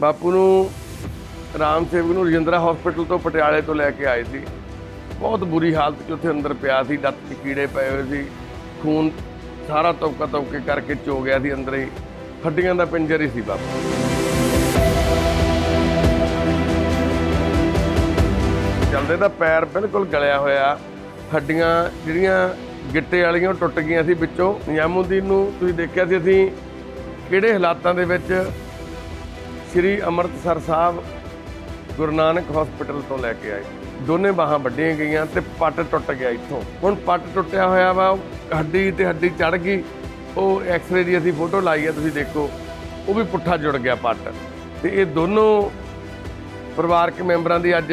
ਬਾਪੂ ਨੂੰ ਰਾਮ ਸੇਵਕ ਨੂੰ ਰਜਿੰਦਰਾ ਹਸਪੀਟਲ ਤੋਂ ਪਟਿਆਲੇ ਤੋਂ ਲੈ ਕੇ ਆਏ ਸੀ। ਬਹੁਤ ਬੁਰੀ ਹਾਲਤ 'ਚ ਉੱਥੇ ਅੰਦਰ ਪਿਆ ਸੀ ਦੱਤ 'ਚ ਕੀੜੇ ਪਏ ਹੋਏ ਸੀ, ਖੂਨ ਸਾਰਾ ਤੌਕਾ ਤੌਕੇ ਕਰਕੇ ਚੋ ਗਿਆ ਸੀ ਅੰਦਰ ਹੀ। ਹੱਡੀਆਂ ਦਾ ਪਿੰਜਰ ਹੀ ਸੀ ਬਾਪੂ। ਚੱਲਦੇ ਤਾਂ ਪੈਰ ਬਿਲਕੁਲ ਗਲਿਆ ਹੋਇਆ। ਹੱਡੀਆਂ ਜਿਹੜੀਆਂ ਗਿੱਟੇ ਵਾਲੀਆਂ ਉਹ ਟੁੱਟ ਗਈਆਂ ਸੀ ਵਿੱਚੋਂ। ਨਿਜ਼ਾਮੁਦੀਨ ਨੂੰ ਤੁਸੀਂ ਦੇਖਿਆ ਸੀ ਅਸੀਂ ਕਿਹੜੇ ਹਾਲਾਤਾਂ ਦੇ ਵਿੱਚ ਸ੍ਰੀ ਅੰਮ੍ਰਿਤਸਰ ਸਾਹਿਬ ਗੁਰੂ ਨਾਨਕ ਹਸਪੀਟਲ ਤੋਂ ਲੈ ਕੇ ਆਏ। ਦੋਨੇ ਬਾਹਾਂ ਵੱਡੀਆਂ ਗਈਆਂ ਤੇ ਪੱਟ ਟੁੱਟ ਗਿਆ ਇੱਥੋਂ। ਹੁਣ ਪੱਟ ਟੁੱਟਿਆ ਹੋਇਆ ਵਾ ਹੱਡੀ ਤੇ ਹੱਡੀ ਚੜ ਗਈ। ਉਹ ਐਕਸ-ਰੇ ਦੀ ਅਸੀਂ ਫੋਟੋ ਲਾਈ ਹੈ ਤੁਸੀਂ ਦੇਖੋ, ਉਹ ਵੀ ਪੁੱਠਾ ਜੁੜ ਗਿਆ ਪੱਟ। ਤੇ ਇਹ ਦੋਨੋਂ ਪਰਿਵਾਰਕ ਮੈਂਬਰਾਂ ਦੀ ਅੱਜ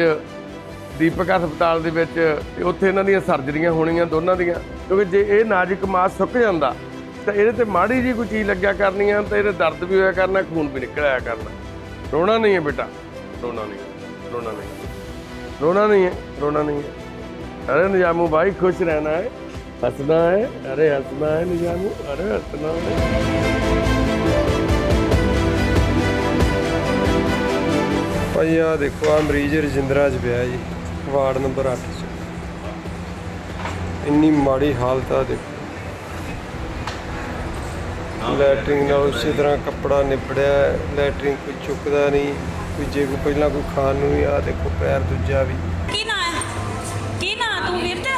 ਦੀਪਕ ਹਸਪਤਾਲ ਦੇ ਵਿੱਚ ਤੇ ਉੱਥੇ ਇਹਨਾਂ ਦੀਆਂ ਸਰਜਰੀਆਂ ਹੋਣੀਆਂ ਦੋਨਾਂ ਦੀਆਂ, ਕਿਉਂਕਿ ਜੇ ਇਹ ਨਾਜ਼ੁਕ ਮਾਸ ਸੁੱਕ ਜਾਂਦਾ, ਤਾਂ ਇਹਦੇ ਤੇ ਮਾੜੀ ਜੀ ਕੋਈ ਚੀਜ਼ ਲੱਗਿਆ ਕਰਨੀ ਆ, ਤਾਂ ਇਹਦੇ ਦਰਦ ਵੀ ਹੋਇਆ ਕਰਨਾ, ਖੂਨ ਵੀ ਨਿਕਲਿਆ ਆਇਆ ਕਰਨਾ। ਰੋਣਾ ਨਹੀਂ ਹੈ ਬੇਟਾ ਰੋਣਾ ਨਹੀਂ ਹੈ, ਰੋਣਾ ਨਹੀਂ ਹੈ। रोना नहीं है रोना नहीं है अरे निजामू भाई खुश रहना है हंसना है अरे हंसना है निजामू अरे हंसना है ਭਾਈ ਆ ਦੇਖੋ ਆ ਮਰੀਜ਼ ਰਜਿੰਦਰਾ ਚ ਪਿਆ ਜੀ ਵਾਰਡ ਨੰਬਰ 8 ਚ ਇੰਨੀ ਮਾੜੀ ਹਾਲਤ ਆ ਦੇਖੋ ਲੈਟਰਿੰਗ ਨਾਲ ਉਸੇ ਤਰ੍ਹਾਂ ਕੱਪੜਾ ਨਿਪੜਿਆ ਲੈਟਰਿੰਗ ਕੋਈ ਚੁੱਕਦਾ ਨਹੀਂ ਕੋਈ ਜੇ ਕੋਈ ਪਹਿਲਾਂ ਕੋਈ ਖਾਣ ਨੂੰ ਵੀ ਆ ਦੇਖੋ ਪੈਰ ਦੂਜਾ ਵੀ। ਕੀ ਨਾਂ ਹੈ? ਕੀ ਨਾਂ ਤੂੰ ਵੀਰ ਤੇ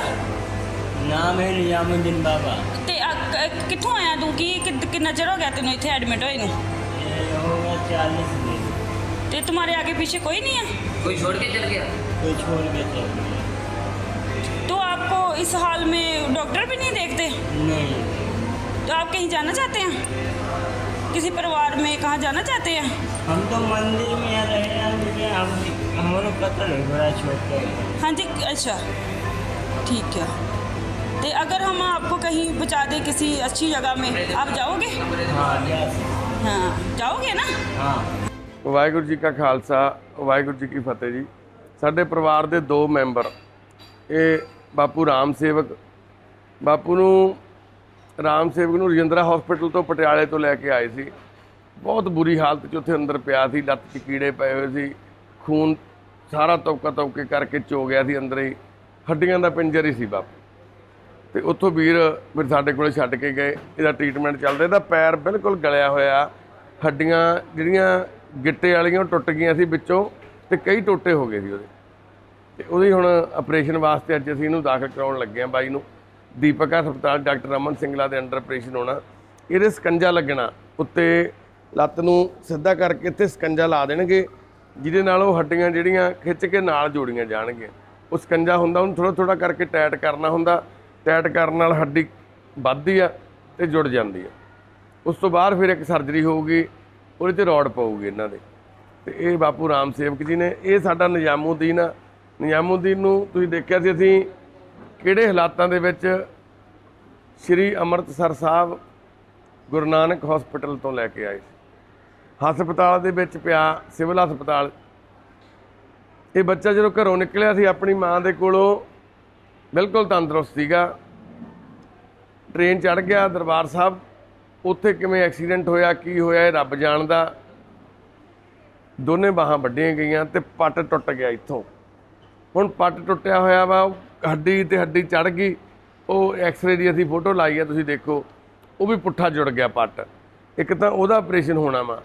ਨਾਮ ਹੈ ਨਿਯਾਮੁਦੀਨ ਬਾਬਾ। ਤੇ ਆ ਕ- ਕਿੱਥੋਂ ਆਇਆ ਤੂੰ? ਕੀ ਕਿ- ਕਿੰਨਾ ਚਿਰ ਹੋ ਗਿਆ ਤੈਨੂੰ ਇੱਥੇ ਐਡਮਿਟ ਹੋਏ ਨੂੰ? ਇਹ ਹੋਗਾ 40 दिन ਤੇ ਤੁਹਾਡੇ ਆਗੇ ਪਿੱਛੇ ਕੋਈ ਨਹੀਂ ਹੈ? कोई छोड़ के चल गया कोई छोड़ के चल गया। ਤੋ ਆਪਕੋ ਇਸ ਹਾਲ ਮੇ ਡਾਕਟਰ ਵੀ ਨਹੀਂ ਦੇਖਦੇ? नहीं आप कहीं जाना चाहते हैं किसी परिवार में कहाँ जाना चाहते हैं हम तो मंदिर में रहे हैं लेकिन हम हमारा पता नहीं बड़ा छोटे हाँ जी अच्छा ठीक है तो अगर हम आपको कहीं पहुँचा दें किसी अच्छी जगह में आप जाओगे हाँ जा सकते हाँ जाओगे ना हाँ ਵਾਹਿਗੁਰੂ ਜੀ ਕਾ ਖਾਲਸਾ ਵਾਹਿਗੁਰੂ ਜੀ ਕੀ ਫਤਿਹ ਜੀ ਸਾਡੇ ਪਰਿਵਾਰ ਦੇ ਦੋ ਮੈਂਬਰ ਇਹ ਬਾਪੂ ਰਾਮ ਸੇਵਕ ਬਾਪੂ ਨੂੰ ਰਾਮ ਸੇਵਕ ਨੂੰ ਰਜਿੰਦਰਾ ਹਸਪੀਟਲ ਤੋਂ ਪਟਿਆਲੇ ਤੋਂ ਲੈ ਕੇ ਆਏ ਸੀ। ਬਹੁਤ ਬੁਰੀ ਹਾਲਤ 'ਚ ਉੱਥੇ ਅੰਦਰ ਪਿਆ ਸੀ, ਲੱਤ 'ਚ ਕੀੜੇ ਪਏ ਹੋਏ ਸੀ, ਖੂਨ ਸਾਰਾ ਤੌਕਾ ਤੌਕੇ ਕਰਕੇ ਚੋ ਗਿਆ ਸੀ ਅੰਦਰ ਹੀ। ਹੱਡੀਆਂ ਦਾ ਪਿੰਜਰ ਹੀ ਸੀ ਬਾਪੂ। ਤੇ ਉੱਥੋਂ ਵੀਰ ਫਿਰ ਸਾਡੇ ਕੋਲੇ ਛੱਡ ਕੇ ਗਏ, ਇਹਦਾ ਟ੍ਰੀਟਮੈਂਟ ਚੱਲਦਾ ਇਹਦਾ ਪੈਰ ਬਿਲਕੁਲ ਗਲਿਆ ਹੋਇਆ, ਹੱਡੀਆਂ ਜਿਹੜੀਆਂ ਗਿੱਟੇ ਵਾਲੀਆਂ ਉਹ ਟੁੱਟ ਗਈਆਂ ਸੀ ਵਿੱਚੋਂ ਤੇ ਕਈ ਟੋਟੇ ਹੋ ਗਏ ਸੀ ਉਹਦੇ। ਤੇ ਉਹਦੀ ਹੁਣ ਆਪਰੇਸ਼ਨ ਵਾਸਤੇ ਅੱਜ ਅਸੀਂ ਇਹਨੂੰ ਦਾਖਲ ਕਰਾਉਣ ਲੱਗੇ ਹਾਂ ਬਾਈ ਨੂੰ। ਦੀਪਕ ਹਸਪਤਾਲ ਡਾਕਟਰ ਰਮਨ ਸਿੰਗਲਾ ਦੇ ਅੰਡਰ ਆਪਰੇਸ਼ਨ ਹੋਣਾ। ਇਹਦੇ ਸਕੰਜਾ ਲੱਗਣਾ, ਉੱਤੇ ਲੱਤ ਨੂੰ ਸਿੱਧਾ ਕਰਕੇ ਇੱਥੇ ਸਕੰਜਾ ਲਾ ਦੇਣਗੇ, ਜਿਹਦੇ ਨਾਲ ਉਹ ਹੱਡੀਆਂ ਜਿਹੜੀਆਂ ਖਿੱਚ ਕੇ ਨਾਲ ਜੋੜੀਆਂ ਜਾਣਗੀਆਂ। ਉਹ ਸਕੰਜਾ ਹੁੰਦਾ, ਉਹਨੂੰ ਥੋੜਾ ਥੋੜਾ ਕਰਕੇ ਟਾਈਟ ਕਰਨਾ ਹੁੰਦਾ। ਟਾਈਟ ਕਰਨ ਨਾਲ ਹੱਡੀ ਵੱਧਦੀ ਆ ਤੇ ਜੁੜ ਜਾਂਦੀ ਆ। ਉਸ ਤੋਂ ਬਾਅਦ ਫਿਰ ਇੱਕ ਸਰਜਰੀ ਹੋਊਗੀ, ਉਹਦੇ ਤੇ ਰੋਡ ਪਊਗੀ ਇਹਨਾਂ ਦੇ। ਤੇ ਇਹ ਬਾਪੂ ਰਾਮ ਸੇਵਕ ਜੀ ਨੇ, ਇਹ ਸਾਡਾ ਨਿਜ਼ਾਮੁਦੀਨ ਆ। ਨਿਜ਼ਾਮੁਦੀਨ ਨੂੰ ਤੁਸੀਂ ਦੇਖਿਆ ਸੀ, ਅਸੀਂ ਕਿਹੜੇ ਹਾਲਾਤਾਂ ਦੇ ਵਿੱਚ ਸ੍ਰੀ ਅੰਮ੍ਰਿਤਸਰ ਸਾਹਿਬ ਗੁਰੂ ਨਾਨਕ ਹਸਪੀਟਲ ਤੋਂ ਲੈ ਕੇ ਆਏ ਸੀ? ਹਸਪਤਾਲ ਦੇ ਵਿੱਚ ਪਿਆ, ਸਿਵਲ ਹਸਪਤਾਲ। ਇਹ ਬੱਚਾ ਜਦੋਂ ਘਰੋਂ ਨਿਕਲਿਆ ਸੀ, ਆਪਣੀ ਮਾਂ ਦੇ ਕੋਲੋਂ ਬਿਲਕੁਲ ਤੰਦਰੁਸਤ ਸੀਗਾ। ਟ੍ਰੇਨ ਚੜ ਗਿਆ ਦਰਬਾਰ ਸਾਹਿਬ। ਉੱਥੇ ਕਿਵੇਂ ਐਕਸੀਡੈਂਟ ਹੋਇਆ, ਕੀ ਹੋਇਆ, ਇਹ ਰੱਬ ਜਾਣਦਾ। ਦੋਨੇ ਬਾਹਾਂ ਵੱਡੀਆਂ ਗਈਆਂ ਤੇ ਪੱਟ ਟੁੱਟ ਗਿਆ ਇੱਥੋਂ। ਹੁਣ ਪੱਟ ਟੁੱਟਿਆ ਹੋਇਆ ਵਾ ਹੱਡੀ ਤੇ ਹੱਡੀ ਚੜ ਗਈ, ਉਹ ਐਕਸ-ਰੇ ਦੀ ਅਸੀਂ ਫੋਟੋ ਲਾਈ ਹੈ ਤੁਸੀਂ ਦੇਖੋ, ਉਹ ਵੀ ਪੁੱਠਾ ਜੁੜ ਗਿਆ ਪੱਟ। ਇੱਕ ਤਾਂ ਉਹਦਾ ਆਪਰੇਸ਼ਨ ਹੋਣਾ ਵਾ,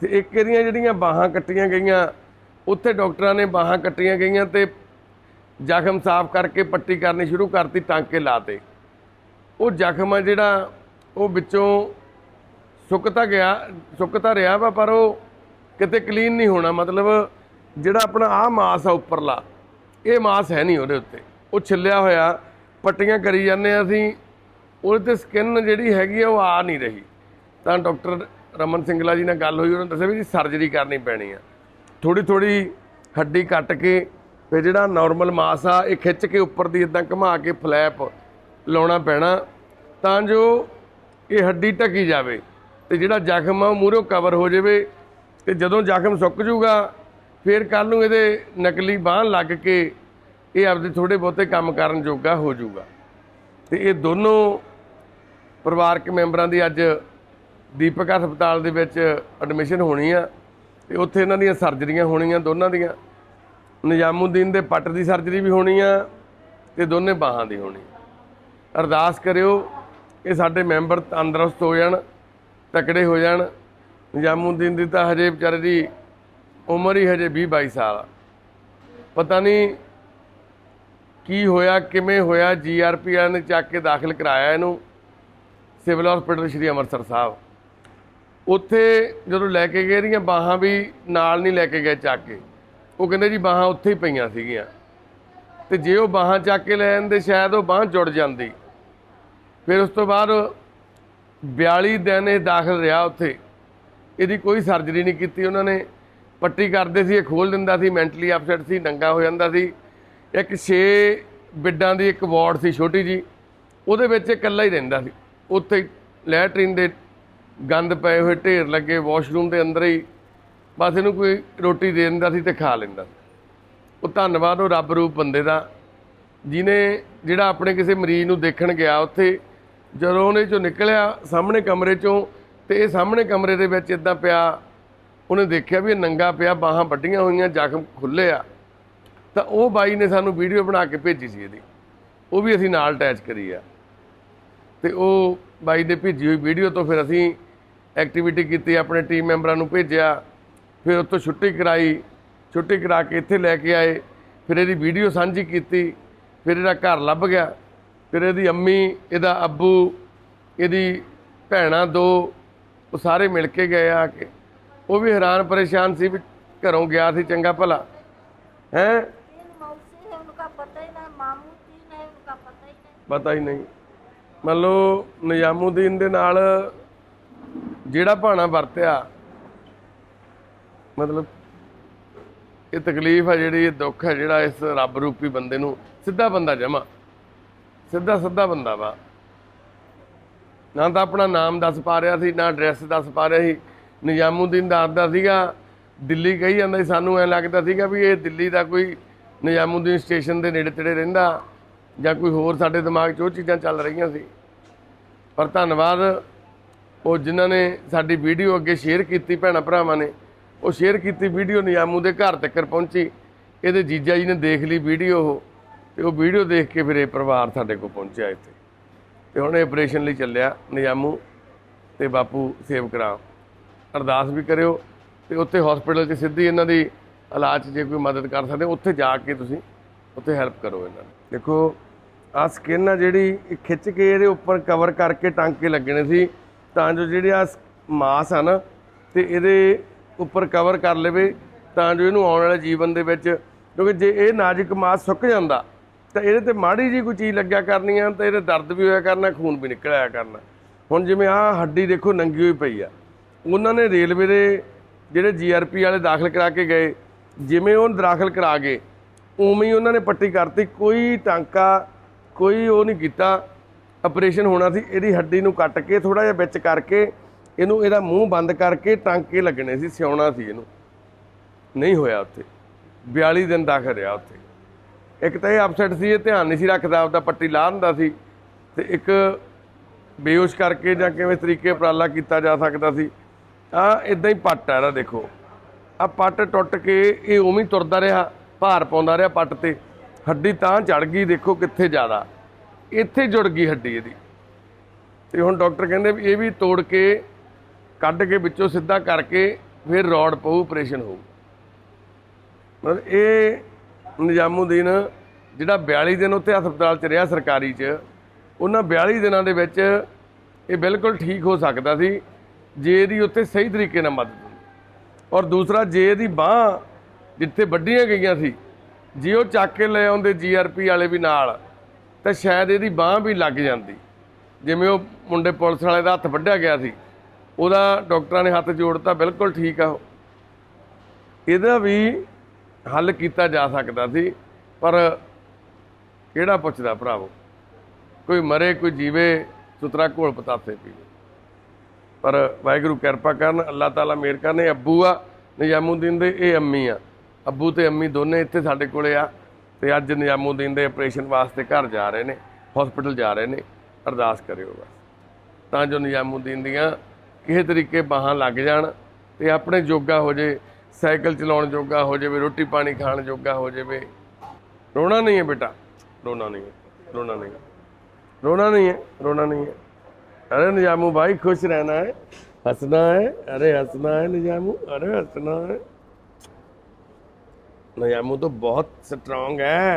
ਤੇ ਇੱਕ ਇਹਦੀਆਂ ਜਿਹੜੀਆਂ ਬਾਹਾਂ ਕੱਟੀਆਂ ਗਈਆਂ, ਉੱਥੇ ਡਾਕਟਰਾਂ ਨੇ ਬਾਹਾਂ ਕੱਟੀਆਂ ਗਈਆਂ ਤੇ ਜ਼ਖਮ ਸਾਫ਼ ਕਰਕੇ ਪੱਟੀ ਕਰਨੀ ਸ਼ੁਰੂ ਕਰਤੀ, ਟਾਂਕੇ ਲਾਤੇ ਉਹ ਜ਼ਖਮ ਆ ਜਿਹੜਾ, ਉਹ ਵਿੱਚੋਂ ਸੁੱਕ ਤਾਂ ਗਿਆ, ਸੁੱਕ ਤਾਂ ਰਿਹਾ ਵਾ, ਪਰ ਉਹ ਕਿਤੇ ਕਲੀਨ ਨਹੀਂ ਹੋਣਾ, ਮਤਲਬ ਜਿਹੜਾ ਆਪਣਾ ਆਹ ਮਾਸ ਆ ਉੱਪਰਲਾ ਇਹ ਮਾਸ ਹੈ ਨਹੀਂ ਉਹਦੇ ਉੱਤੇ। ਉਹ ਛਿੱਲਿਆ ਹੋਇਆ, ਪੱਟੀਆਂ ਕਰੀ ਜਾਂਦੇ ਆ ਅਸੀਂ, ਉਹਦੇ ਤੇ ਸਕਿਨ ਜਿਹੜੀ ਹੈਗੀ ਆ ਉਹ ਆ ਨਹੀਂ ਰਹੀ। ਤਾਂ ਡਾਕਟਰ ਰਮਨ ਸਿੰਗਲਾ ਜੀ ਨਾਲ ਗੱਲ ਹੋਈ, ਉਹਨਾਂ ਨੇ ਦੱਸਿਆ ਵੀ ਜੀ ਸਰਜਰੀ ਕਰਨੀ ਪੈਣੀ ਆ। ਥੋੜੀ ਥੋੜੀ ਹੱਡੀ ਕੱਟ ਕੇ ਫਿਰ ਜਿਹੜਾ ਨਾਰਮਲ ਮਾਸ ਆ, ਇਹ ਖਿੱਚ ਕੇ ਉੱਪਰ ਦੀ ਇਦਾਂ ਘੁਮਾ ਕੇ ਫਲੈਪ ਲਾਉਣਾ ਪੈਣਾ, ਤਾਂ ਜੋ ਇਹ ਹੱਡੀ ਢਕੀ ਜਾਵੇ ਤੇ ਜਿਹੜਾ ਜ਼ਖਮ ਆ ਉਹ ਮੂਹਰੋਂ ਕਵਰ ਹੋ ਜਾਵੇ ਤੇ ਜਦੋਂ ਜ਼ਖਮ ਸੁੱਕ ਜਾਊਗਾ ਫਿਰ ਕੱਲ ਨੂੰ ਇਹਦੇ ਨਕਲੀ ਬਾਂਹ ਲੱਗ ਕੇ ਇਹ ਆਪਦੇ ਥੋੜੇ ਬਹੁਤੇ ਕੰਮ ਕਰਨ ਜੋਗਾ ਹੋ ਜਾਊਗਾ। ਤੇ ਇਹ ਦੋਨੋਂ ਪਰਿਵਾਰਕ ਮੈਂਬਰਾਂ ਦੀ ਅੱਜ ਦੀਪਕ ਹਸਪਤਾਲ ਦੇ ਵਿੱਚ ਐਡਮਿਸ਼ਨ ਹੋਣੀ ਆ ਤੇ ਉੱਥੇ ਇਹਨਾਂ ਦੀਆਂ ਸਰਜਰੀਆਂ ਹੋਣੀਆਂ ਦੋਨਾਂ ਦੀਆਂ। ਨਿਜ਼ਾਮੁਦੀਨ ਦੇ ਪੱਟ ਦੀ ਸਰਜਰੀ ਵੀ ਹੋਣੀ ਆ ਤੇ ਦੋਨੇ ਬਾਹਾਂ ਦੀ ਹੋਣੀ। ਅਰਦਾਸ ਕਰਿਓ ਕਿ ਸਾਡੇ ਮੈਂਬਰ ਤੰਦਰੁਸਤ ਹੋ ਜਾਣ, ਤਕੜੇ ਹੋ ਜਾਣ। ਨਿਜ਼ਾਮੂਦੀਨ ਦੀ ਤਾਂ ਹਜੇ ਵਿਚਾਰੇ ਦੀ ਉਮਰ ਹੀ ਹਜੇ 20 22 ਸਾਲ ਪਤਾ ਨਹੀਂ ਕੀ ਹੋਇਆ, ਕਿਵੇਂ ਹੋਇਆ ਜੀਆਰਪੀ ਵਾਲਿਆਂ ਨੇ ਚੱਕ ਕੇ ਦਾਖਲ ਕਰਾਇਆ ਇਹਨੂੰ, ਸਿਵਲ ਹਸਪੀਟਲ ਸ਼੍ਰੀ ਅੰਮ੍ਰਿਤਸਰ ਸਾਹਿਬ। ਉੱਥੇ ਜਦੋਂ ਲੈ ਕੇ ਗਏ ਇਹਦੀਆਂ ਬਾਹਾਂ ਵੀ ਨਾਲ ਨਹੀਂ ਲੈ ਕੇ ਗਏ ਚੱਕ ਕੇ। ਉਹ ਕਹਿੰਦੇ ਜੀ ਬਾਹਾਂ ਉੱਥੇ ਹੀ ਪਈਆਂ ਸੀਗੀਆਂ। ਤੇ ਜੇ ਉਹ ਬਾਹਾਂ ਚੱਕ ਕੇ ਲੈ ਜਾਂਦੇ, ਸ਼ਾਇਦ ਉਹ ਬਾਹ ਜੁੜ ਜਾਂਦੀ। ਫਿਰ ਉਸ ਤੋਂ ਬਾਅਦ 42 ਦਿਨ ਇਹ ਦਾਖਲ ਰਿਹਾ ਉੱਥੇ। ਇਹਦੀ ਕੋਈ ਸਰਜਰੀ ਨਹੀਂ ਕੀਤੀ ਉਹਨਾਂ ਨੇ। ਪੱਟੀ ਕਰਦੇ ਸੀ, ਇਹ ਖੋਲ ਦਿੰਦਾ ਸੀ, ਮੈਂਟਲੀ ਅਪਸੈਟ ਸੀ, ਨੰਗਾ ਹੋ ਜਾਂਦਾ ਸੀ। ਇੱਕ 6 ਬਿੱਡਾਂ ਦੀ ਇੱਕ ਵਾਰਡ ਸੀ ਛੋਟੀ ਜੀ ਉਹਦੇ ਵਿੱਚ ਇਹ ਇਕੱਲਾ ਹੀ ਰਹਿੰਦਾ ਸੀ। ਉੱਥੇ ਲੈਟਰਿਨ ਦੇ ਗੰਦ ਪਏ ਹੋਏ, ਢੇਰ ਲੱਗੇ, ਵਾਸ਼ਰੂਮ ਦੇ ਅੰਦਰ ਹੀ, ਬਸ ਇਹਨੂੰ ਕੋਈ ਰੋਟੀ ਦੇ ਦਿੰਦਾ ਸੀ ਤੇ ਖਾ ਲੈਂਦਾ ਸੀ। ਉਹ ਧੰਨਵਾਦ, ਉਹ ਰੱਬ ਰੂਪ ਬੰਦੇ ਦਾ ਜਿਨੇ ਜਿਹੜਾ ਆਪਣੇ ਕਿਸੇ ਮਰੀਜ਼ ਨੂੰ ਦੇਖਣ ਗਿਆ ਉੱਥੇ, ਜਦੋਂ ਉਹਨੇ ਚੋਂ ਨਿਕਲਿਆ, ਸਾਹਮਣੇ ਕਮਰੇ ਚੋਂ, ਤੇ ਇਹ ਸਾਹਮਣੇ ਕਮਰੇ ਦੇ ਵਿੱਚ ਇਦਾਂ ਪਿਆ ਉਹਨੇ ਦੇਖਿਆ ਵੀ ਇਹ ਨੰਗਾ ਪਿਆ, ਬਾਹਾਂ ਵੱਡੀਆਂ ਹੋਈਆਂ, ਜ਼ਖਮ ਖੁੱਲੇ ਆ। ਤਾਂ ਉਹ ਬਾਈ ਨੇ ਸਾਨੂੰ ਵੀਡੀਓ ਬਣਾ ਕੇ ਭੇਜੀ ਸੀ ਇਹਦੀ। ਉਹ ਵੀ ਅਸੀਂ ਨਾਲ ਅਟੈਚ ਕਰੀ ਆ। ਤੇ ਉਹ ਬਾਈ ਦੇ ਭੇਜੀ ਹੋਈ ਵੀਡੀਓ ਤੋਂ ਫਿਰ ਅਸੀਂ ਐਕਟੀਵਿਟੀ ਕੀਤੀ, ਆਪਣੇ ਟੀਮ ਮੈਂਬਰਾਂ ਨੂੰ ਭੇਜਿਆ। ਫਿਰ ਉੱਥੋਂ ਛੁੱਟੀ ਕਰਾਈ। ਛੁੱਟੀ ਕਰਾ ਕੇ ਇੱਥੇ ਲੈ ਕੇ ਆਏ। ਫਿਰ ਇਹਦੀ ਵੀਡੀਓ ਸਾਂਝੀ ਕੀਤੀ। ਫਿਰ ਇਹਦਾ ਘਰ ਲੱਭ ਗਿਆ। ਫਿਰ ਇਹਦੀ ਅੰਮੀ, ਇਹਦਾ ਅੱਬੂ, ਇਹਦੀ ਭੈਣਾਂ ਦੋ, ਉਹ ਸਾਰੇ ਮਿਲ ਕੇ ਗਏ ਆ ਕੇ। ਉਹ ਵੀ ਹੈਰਾਨ ਪਰੇਸ਼ਾਨ ਸੀ ਵੀ ਘਰੋਂ ਗਿਆ ਸੀ ਚੰਗਾ ਭਲਾ। ਹੈ? ਪਤਾ ਹੀ ਨਹੀਂ। ਮੰਨ ਲਓ ਨਿਜ਼ਾਮੂਦੀਨ ਦੇ ਨਾਲ ਜਿਹੜਾ ਭਾਣਾ ਵਰਤਿਆ ਮਤਲਬ ਇਹ ਤਕਲੀਫ ਹੈ ਜਿਹੜੀ ਇਹ ਦੁੱਖ ਹੈ ਜਿਹੜਾ ਇਸ ਰੱਬ ਰੂਪੀ ਬੰਦੇ ਨੂੰ ਸਿੱਧਾ ਬੰਦਾ ਜਮਾ ਸਿੱਧਾ ਸਿੱਧਾ ਬੰਦਾ ਵਾ। ਨਾ ਤਾਂ ਆਪਣਾ ਨਾਮ ਦੱਸ ਪਾ ਰਿਹਾ ਸੀ ਨਾ ਐਡਰੈਸ ਦੱਸ ਪਾ ਰਿਹਾ ਸੀ ਨਿਜ਼ਾਮੂਦੀਨ ਦੱਸਦਾ ਸੀਗਾ, ਦਿੱਲੀ ਕਹੀ ਜਾਂਦਾ ਸੀ, ਸਾਨੂੰ ਐ ਲੱਗਦਾ ਸੀਗਾ ਵੀ ਇਹ ਦਿੱਲੀ ਦਾ ਕੋਈ ਨਿਜ਼ਾਮੂਦੀਨ ਸਟੇਸ਼ਨ ਦੇ ਨੇੜੇ ਤੇੜੇ ਰਹਿੰਦਾ ਜਾਂ ਕੋਈ ਹੋਰ ਸਾਡੇ ਦਿਮਾਗ 'ਚ ਉਹ ਚੀਜ਼ਾਂ ਚੱਲ ਰਹੀਆਂ ਸੀ। ਪਰ ਧੰਨਵਾਦ, ਉਹ ਜਿਨ੍ਹਾਂ ਨੇ ਸਾਡੀ ਵੀਡੀਓ ਅੱਗੇ ਸ਼ੇਅਰ ਕੀਤੀ ਭੈਣਾਂ ਭਰਾਵਾਂ ਨੇ, ਉਹ ਸ਼ੇਅਰ ਕੀਤੀ ਵੀਡੀਓ ਨਿਯਾਮੂ ਦੇ ਘਰ ਤੱਕ ਪਹੁੰਚੀ, ਇਹਦੇ ਜੀਜਾ ਜੀ ਨੇ ਦੇਖ ਲਈ ਵੀਡੀਓ ਉਹ, ਤੇ ਉਹ ਵੀਡੀਓ ਦੇਖ ਕੇ ਫਿਰ ਇਹ ਪਰਿਵਾਰ ਸਾਡੇ ਕੋਲ ਪਹੁੰਚਿਆ ਇੱਥੇ। ਤੇ ਹੁਣ ਇਹ ਆਪਰੇਸ਼ਨ ਲਈ ਚੱਲਿਆ ਨਿਯਾਮੂ ਤੇ ਬਾਪੂ ਸੇਵ ਰਾਮ ਅਰਦਾਸ ਵੀ ਕਰਿਓ ਤੇ ਉੱਥੇ ਹਸਪੀਟਲ 'ਚ ਸਿੱਧੀ ਇਹਨਾਂ ਦੀ ਇਲਾਜ 'ਚ ਜੇ ਕੋਈ ਮਦਦ ਕਰ ਸਕਦੇ, ਉੱਥੇ ਜਾ ਕੇ ਤੁਸੀਂ ਉੱਥੇ ਹੈਲਪ ਕਰੋ ਇਹਨਾਂ ਨੂੰ। ਦੇਖੋ ਆ ਸਕਿਨ ਆ ਜਿਹੜੀ, ਇਹ ਖਿੱਚ ਕੇ ਇਹਦੇ ਉੱਪਰ ਕਵਰ ਕਰਕੇ ਟਾਂਕੇ ਲੱਗਣੇ ਸੀ, ਤਾਂ ਜੋ ਜਿਹੜੇ ਆ ਮਾਸ ਆ ਨਾ, ਤੇ ਇਹਦੇ ਉੱਪਰ ਕਵਰ ਕਰ ਲਵੇ, ਤਾਂ ਜੋ ਇਹਨੂੰ ਆਉਣ ਵਾਲੇ ਜੀਵਨ ਦੇ ਵਿੱਚ, ਕਿਉਂਕਿ ਜੇ ਇਹ ਨਾਜ਼ੁਕ ਮਾਸ ਸੁੱਕ ਜਾਂਦਾ, ਤਾਂ ਇਹਦੇ ਤੇ ਮਾੜੀ ਜੀ ਕੋਈ ਚੀਜ਼ ਲੱਗਿਆ ਕਰਨੀ ਆ, ਤਾਂ ਇਹਦੇ ਦਰਦ ਵੀ ਹੋਇਆ ਕਰਨਾ, ਖੂਨ ਵੀ ਨਿਕਲਿਆ ਆਇਆ ਕਰਨਾ। ਹੁਣ ਜਿਵੇਂ ਆ ਹੱਡੀ ਦੇਖੋ, ਨੰਗੀ ਹੋਈ ਪਈ ਆ। ਉਹਨਾਂ ਨੇ ਰੇਲਵੇ ਦੇ ਜਿਹੜੇ ਜੀਆਰਪੀ ਵਾਲੇ ਦਾਖਲ ਕਰਾ ਕੇ ਗਏ, ਜਿਵੇਂ ਉਹ ਦਾਖਲ ਕਰਾ ਗਏ, ਉਵੇਂ ਹੀ ਉਹਨਾਂ ਨੇ ਪੱਟੀ ਕਰਤੀ, ਕੋਈ ਟਾਂਕਾ, ਕੋਈ ਉਹ ਨਹੀਂ ਕੀਤਾ। ਆਪਰੇਸ਼ਨ ਹੋਣਾ ਸੀ, ਇਹਦੀ ਹੱਡੀ ਨੂੰ ਕੱਟ ਕੇ ਥੋੜਾ ਜਿਹਾ ਵਿੱਚ ਕਰਕੇ, ਇਹਨੂੰ ਇਹਦਾ ਮੂੰਹ ਬੰਦ ਕਰਕੇ ਟਾਂਕੇ ਲੱਗਣੇ ਸੀ, ਸਿਉਣਾ ਸੀ ਇਹਨੂੰ। ਨਹੀਂ ਹੋਇਆ ਉੱਥੇ। 42 ਦਿਨ ਦਾਖਲ ਰਿਹਾ ਉੱਥੇ। ਇੱਕ ਤਾਂ ਇਹ ਅਪਸੈਟ ਸੀ, ਇਹ ਧਿਆਨ ਨਹੀਂ ਸੀ ਰੱਖਦਾ, ਆਪਦਾ ਪੱਟੀ ਲਾਹ ਦਿੰਦਾ ਸੀ ਤੇ ਇੱਕ ਬੇਹੋਸ਼ ਕਰਕੇ ਜਾਂ ਕਿਵੇਂ ਤਰੀਕੇ ਉਪਰਾਲਾ ਕੀਤਾ ਜਾ ਸਕਦਾ ਸੀ। ਆ ਇਦਾਂ ਹੀ ਪੱਟ ਆ ਇਹਦਾ ਦੇਖੋ। ਆ ਪੱਟ ਟੁੱਟ ਕੇ ਇਹ ਉਵੇਂ ਤੁਰਦਾ ਰਿਹਾ, ਭਾਰ ਪਾਉਂਦਾ ਰਿਹਾ ਪੱਟ ਤੇ। ਹੱਡੀ ਤਾਂ ਚੜ ਗਈ, ਦੇਖੋ ਕਿੱਥੇ ਜ਼ਿਆਦਾ। ਇੱਥੇ ਜੁੜ ਗਈ ਹੱਡੀ ਇਹਦੀ। ਤੇ ਹੁਣ ਡਾਕਟਰ ਕਹਿੰਦੇ ਵੀ ਇਹ ਵੀ ਤੋੜ ਕੇ, ਕੱਢ ਕੇ ਵਿੱਚੋਂ ਸਿੱਧਾ ਕਰਕੇ ਫਿਰ ਰੋਡ ਪਊ, ਆਪਰੇਸ਼ਨ ਹੋਊ। ਮਤਲਬ ਇਹ ਨਿਜ਼ਾਮੂਦੀਨ ਜਿਹੜਾ 42 ਦਿਨ ਉੱਥੇ ਹਸਪਤਾਲ 'ਚ ਰਿਹਾ ਸਰਕਾਰੀ 'ਚ, ਉਹਨਾਂ 42 ਦਿਨਾਂ ਦੇ ਵਿੱਚ ਇਹ ਬਿਲਕੁਲ ਠੀਕ ਹੋ ਸਕਦਾ ਸੀ। ਜੇ ਇਹਦੀ ਉੱਥੇ ਸਹੀ ਤਰੀਕੇ ਨਾਲ ਮਦਦ ਹੁੰਦੀ ਔਰ ਦੂਸਰਾ, ਜੇ ਇਹਦੀ ਬਾਹ ਜਿੱਥੇ ਵੱਡੀਆਂ ਗਈਆਂ ਸੀ, ਜੇ ਉਹ ਚੱਕ ਕੇ ਲੈ ਆਉਂਦੇ ਜੀਆਰਪੀ ਵਾਲੇ ਵੀ ਨਾਲ, ਤਾਂ ਸ਼ਾਇਦ ਇਹਦੀ ਬਾਹ ਵੀ ਲੱਗ ਜਾਂਦੀ। ਜਿਵੇਂ ਉਹ ਮੁੰਡੇ ਪੁਲਿਸ ਵਾਲੇ ਦਾ ਹੱਥ ਵੱਢਿਆ ਗਿਆ ਸੀ, ਉਹਦਾ ਡਾਕਟਰਾਂ ਨੇ ਹੱਥ ਜੋੜਤਾ, ਬਿਲਕੁਲ ਠੀਕ ਆ ਉਹ। ਇਹਦਾ ਵੀ ਹੱਲ ਕੀਤਾ ਜਾ ਸਕਦਾ ਸੀ, ਪਰ ਕਿਹੜਾ ਪੁੱਛਦਾ ਭਰਾਵੋ? ਕੋਈ ਮਰੇ, ਕੋਈ ਜੀਵੇ ਸੁਤਰਾ ਘੋਲ ਪਤਾਸੇ ਪੀਵੇ। ਪਰ ਵਾਹਿਗੁਰੂ ਕਿਰਪਾ ਕਰਨ, ਅੱਲਾਹ ਤਾਲਾ ਮੇਰ ਕਰਨ ਇਹ ਅੱਬੂ ਆ, ਨਿਜ਼ਾਮੂਦੀਨ ਦੇ, ਇਹ ਅੰਮੀ ਆ। ਅੱਬੂ ਤੇ ਅੰਮੀ ਦੋਨੇ ਇੱਥੇ ਸਾਡੇ ਕੋਲੇ ਆ ਤੇ ਅੱਜ ਨਿਜ਼ਾਮੂਦੀਨ ਦੇ ਆਪਰੇਸ਼ਨ ਵਾਸਤੇ ਘਰ ਜਾ ਰਹੇ ਨੇ ਹਸਪੀਟਲ ਜਾ ਰਹੇ ਨੇ। ਅਰਦਾਸ ਕਰਿਓ ਬਸ। ਤਾਂ ਜੋ ਨਿਜ਼ਾਮੂਦੀਨ ਦੀਆਂ ਕਿਸੇ ਤਰੀਕੇ ਬਾਹਾਂ ਲੱਗ ਜਾਣ ਤੇ ਆਪਣੇ ਜੋਗਾ ਹੋ ਜੇ, ਸਾਈਕਲ ਚਲਾਉਣ ਜੋਗਾ ਹੋ ਜਾਵੇ ਰੋਟੀ ਪਾਣੀ ਖਾਣ ਜੋਗਾ ਹੋ ਜਾਵੇ ਰੋਣਾ ਨਹੀਂ ਹੈ ਬੇਟਾ, ਰੋਣਾ ਨਹੀਂ ਹੈ, ਰੋਣਾ ਨਹੀਂ ਹੈ। ਰੋਣਾ ਨਹੀਂ ਹੈ, ਰੋਣਾ ਨਹੀਂ ਹੈ। अरे निजामू भाई खुश रहना है हंसना है अरे हंसना है निजामू अरे हंसना है निजामू तो बहुत स्ट्रांग है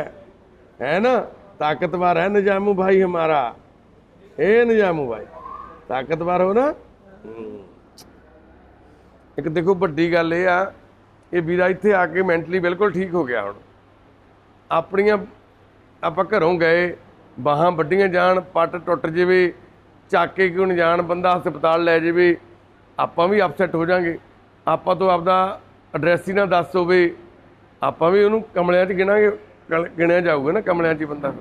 है ना ताकतवर है निजामू भाई हमारा ए निजामू भाई ताकतवर हो ना हम्म। ਇੱਕ ਦੇਖੋ ਵੱਡੀ ਗੱਲ ਇਹ ਆ ਇਹ ਵੀਰਾ ਇੱਥੇ ਆ ਕੇ ਮੈਂਟਲੀ ਬਿਲਕੁਲ ਠੀਕ ਹੋ ਗਿਆ ਹੁਣ ਆਪਣੀਆਂ ਆਪਾਂ ਘਰੋਂ ਗਏ ਬਾਹਾਂ ਵੱਡੀਆਂ ਜਾਣ ਪੱਟ ਟੁੱਟ ਜਾਵੇ ਚੱਕ ਕੇ ਕਿਉਂ ਨਹੀਂ ਜਾਣ ਬੰਦਾ ਹਸਪਤਾਲ ਲੈ ਜਾਵੇ ਆਪਾਂ ਵੀ ਅਪਸੈਟ ਹੋ ਜਾਾਂਗੇ ਆਪਾਂ ਤੋਂ ਆਪਦਾ ਐਡਰੈਸ ਹੀ ਨਾ ਦੱਸ ਹੋਵੇ ਆਪਾਂ ਵੀ ਉਹਨੂੰ ਕਮਲਿਆਂ 'ਚ ਗਿਣਾਂਗੇ ਗਲ- ਗਿਣਿਆ ਜਾਊਗਾ ਨਾ ਕਮਲਿਆਂ 'ਚ ਹੀ ਬੰਦਾ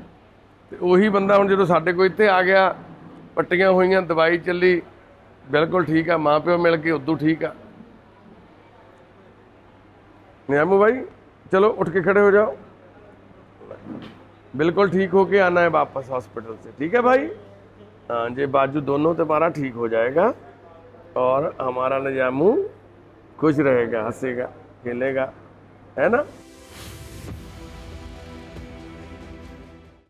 ਤੇ ਉਹੀ ਬੰਦਾ ਹੁਣ ਜਦੋਂ ਸਾਡੇ ਕੋਲ ਇੱਥੇ ਆ ਗਿਆ ਪੱਟੀਆਂ ਹੋਈਆਂ ਦਵਾਈ ਚੱਲੀ ਬਿਲਕੁਲ ਠੀਕ ਆ ਮਾਂ ਪਿਓ ਮਿਲ ਕੇ ਉਦੋਂ ਠੀਕ ਆ ਨਿਆਮੂ ਭਾਈ ਚਲੋ ਉੱਠ ਕੇ ਖੜੇ ਹੋ ਜਾਓ बिल्कुल ठीक होके आना है वापस हॉस्पिटल से ठीक है भाई हाँ ये बाजू दोनों तुम्हारा ठीक हो जाएगा और हमारा निजामू खुश रहेगा हंसेगा खेलेगा है ना